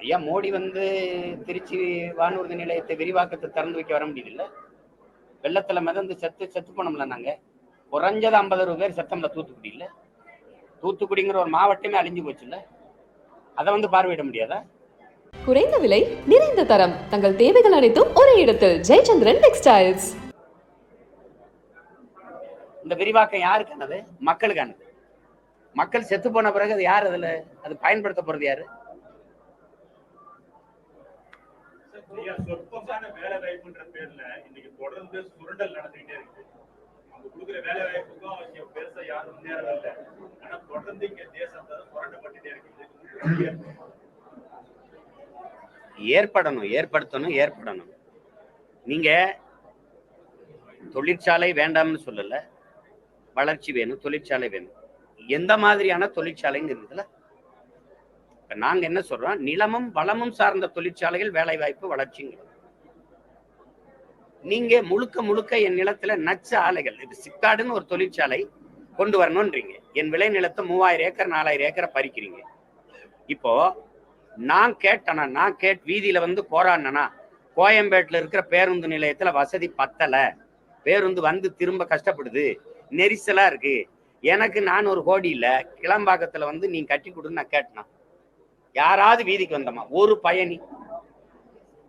ஐயா மோடி வந்து திருச்சி வானூர்தி நிலையத்தை விரிவாக்கத்தை திறந்து வைக்க வர முடியுதுல்ல வெள்ளத்துல மிதந்து செத்து செத்து போனோம்ல நாங்க. குறைஞ்சது ஐம்பது பேர் செத்தம்ல தூத்துக்குடியில். தூத்துக்குடிங்கிற ஒரு மாவட்டமே அழிஞ்சு போச்சுல்ல. அதை வந்து பார்வையிட முடியாதா? குறைந்த விலை நிறைந்த தரம். தங்கள் தேவைகள் அனைத்தும் ஒரே இடத்தில். ஜெயச்சந்திரன் டெக்ஸ்டைல்ஸ். இந்த விரிவாக்கம் யாருக்கானது மக்களுக்கானது மக்கள் செத்து போன பிறகு அது யார் அதுல? அது பயன்படுத்த போறது யாரு ஐயா, சொற்பமான வேலை வாய்ப்புன்ற பேர்ல இன்னைக்கு தொடர்ந்து சுரண்டல் நடந்துகிட்டே இருக்கு. அவங்க கொடுக்குற வேலை வாய்ப்புக்கும் இங்க பெருசா யாரும் முன்னேறவில்லை ஆனா தொடர்ந்து இங்க தேசம் சுரண்டப்பட்டுட்டே இருக்கு. ஏற்படணும் ஏற்படுத்தணும் ஏற்படணும். நீங்க தொழிற்சாலை வேண்டாம்னு சொல்லல. வளர்ச்சி வேணும் தொழிற்சாலை வேணும். எந்த மாதிரியான தொழிற்சாலைங்கிறதுல நாங்க என்ன சொல்றோம்? நிலமும் வளமும் சார்ந்த தொழிற்சாலைகள் வேலை வாய்ப்பு வளர்ச்சிங்க நீங்க முழுக்க முழுக்க என் நிலத்துல நச்ச ஆலைகள் இது சிக்காடுன்னு ஒரு தொழிற்சாலை கொண்டு வரணும்ன்றீங்க. என் விளை நிலத்தை மூவாயிரம் ஏக்கர் நாலாயிரம் ஏக்கரை பறிக்கிறீங்க. இப்போ நான் கேட்டனா நான் கேட் வீதியில வந்து போராடினா கோயம்பேட்டில் இருக்கிற பேருந்து நிலையத்துல வசதி பத்தல. பேருந்து வந்து திரும்ப கஷ்டப்படுது. நெரிசலா இருக்கு. எனக்கு நான் ஒரு கோடி இல்ல கிளம்பாக்கத்துல வந்து நீ கட்டி கொடுன்னு நான் கேட்டேன். யாராவது வீதிக்கு வந்தோமா? ஒரு பயணி.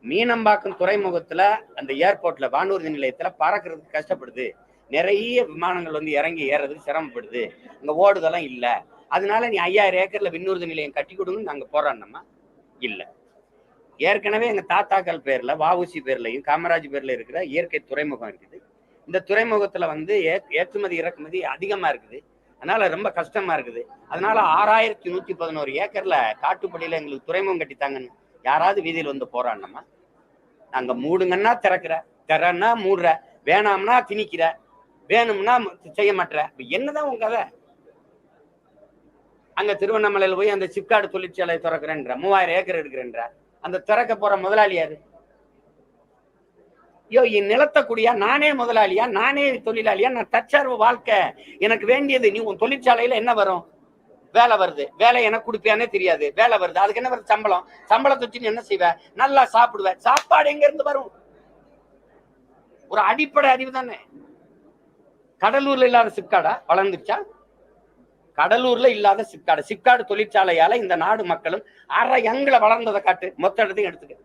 மீனம்பாக்கம் துறைமுகத்துல அந்த ஏர்போர்ட்ல வானூர்தி நிலையத்துல பறக்கிறதுக்கு கஷ்டப்படுது. நிறைய விமானங்கள் வந்து இறங்கி ஏறதுக்கு சிரமப்படுது. அங்க ஓடுதெல்லாம் இல்ல. அதனால நீ ஐயாயிரம் ஏக்கர்ல விண்ணூர்தி நிலையம் கட்டி கொடுங்கன்னு நாங்க போராடினோமா இல்ல. ஏற்கனவே எங்க தாத்தாக்கள் பேர்ல வாவுசி பேர்லயும் காமராஜ் பேர்ல இருக்கிற இயற்கை துறைமுகம் இருக்குது. இந்த துறைமுகத்துல வந்து ஏற்றுமதி இறக்குமதி அதிகமா இருக்குது. அதனால ரொம்ப கஷ்டமா இருக்குது. அதனால ஆறாயிரத்தி நூத்தி பதினோரு ஏக்கர்ல காட்டுப்பள்ளியில எங்களுக்கு துறைமுகம் கட்டித்தாங்கன்னு யாராவது வீதியில் வந்து போராடினோமா நாங்க மூடுங்கன்னா திறக்கிற திறன்னா மூடுற வேணாம்னா திணிக்கிற வேணும்னா செய்ய மாட்டேற. என்னதான் உங்க கதை? அங்க திருவண்ணாமலையில் போய் அந்த சிப்காடு தொழிற்சாலையை திறக்கிறேன்ற மூவாயிரம் ஏக்கர் எடுக்கிறேன்ற அந்த திறக்க போற முதலாளி யாரு? ஐயோ என் நிலத்தை குடியா? நானே முதலாளியா? நானே தொழிலாளியா? நான் தற்சார்பு வாழ்க்கை எனக்கு வேண்டியது. நீ உன் தொழிற்சாலையில என்ன வரும்? வேலை வருது. வேலை எனக்கு கொடுப்பியானே தெரியாது. வேலை வருது. அதுக்கு என்ன வருது? சம்பளம். சம்பளத்தை வச்சு நீ என்ன செய்வ? நல்லா சாப்பிடுவ. சாப்பாடு எங்க இருந்து வரும்? ஒரு அடிப்படை அறிவு தானே. கடலூர்ல இல்லாத சிப்காடா வளர்ந்துச்சா கடலூர்ல இல்லாத சிப்காடு சிப்காடு தொழிற்சாலையால இந்த நாடு மக்களும் அரை எங்களை வளர்ந்ததை காட்டு. மொத்த இடத்தையும் எடுத்துக்க.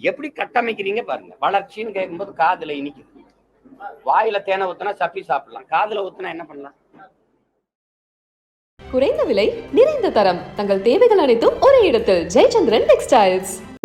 எப்படி கட்டமைக்கிறீங்க பாருங்க. வளர்ச்சின்னு கேட்கும்போது காதுல இனிக்குது. வாயில தேனை ஊத்துனா சப்பி சாப்பிடலாம். காதுல ஊத்துனா என்ன பண்ணலாம்? குறைந்த விலை நிறைந்த தரம். தங்கள் தேவைகள் அனைத்தும் ஒரே இடத்தில். ஜெயச்சந்திரன் டெக்ஸ்டைல்ஸ்.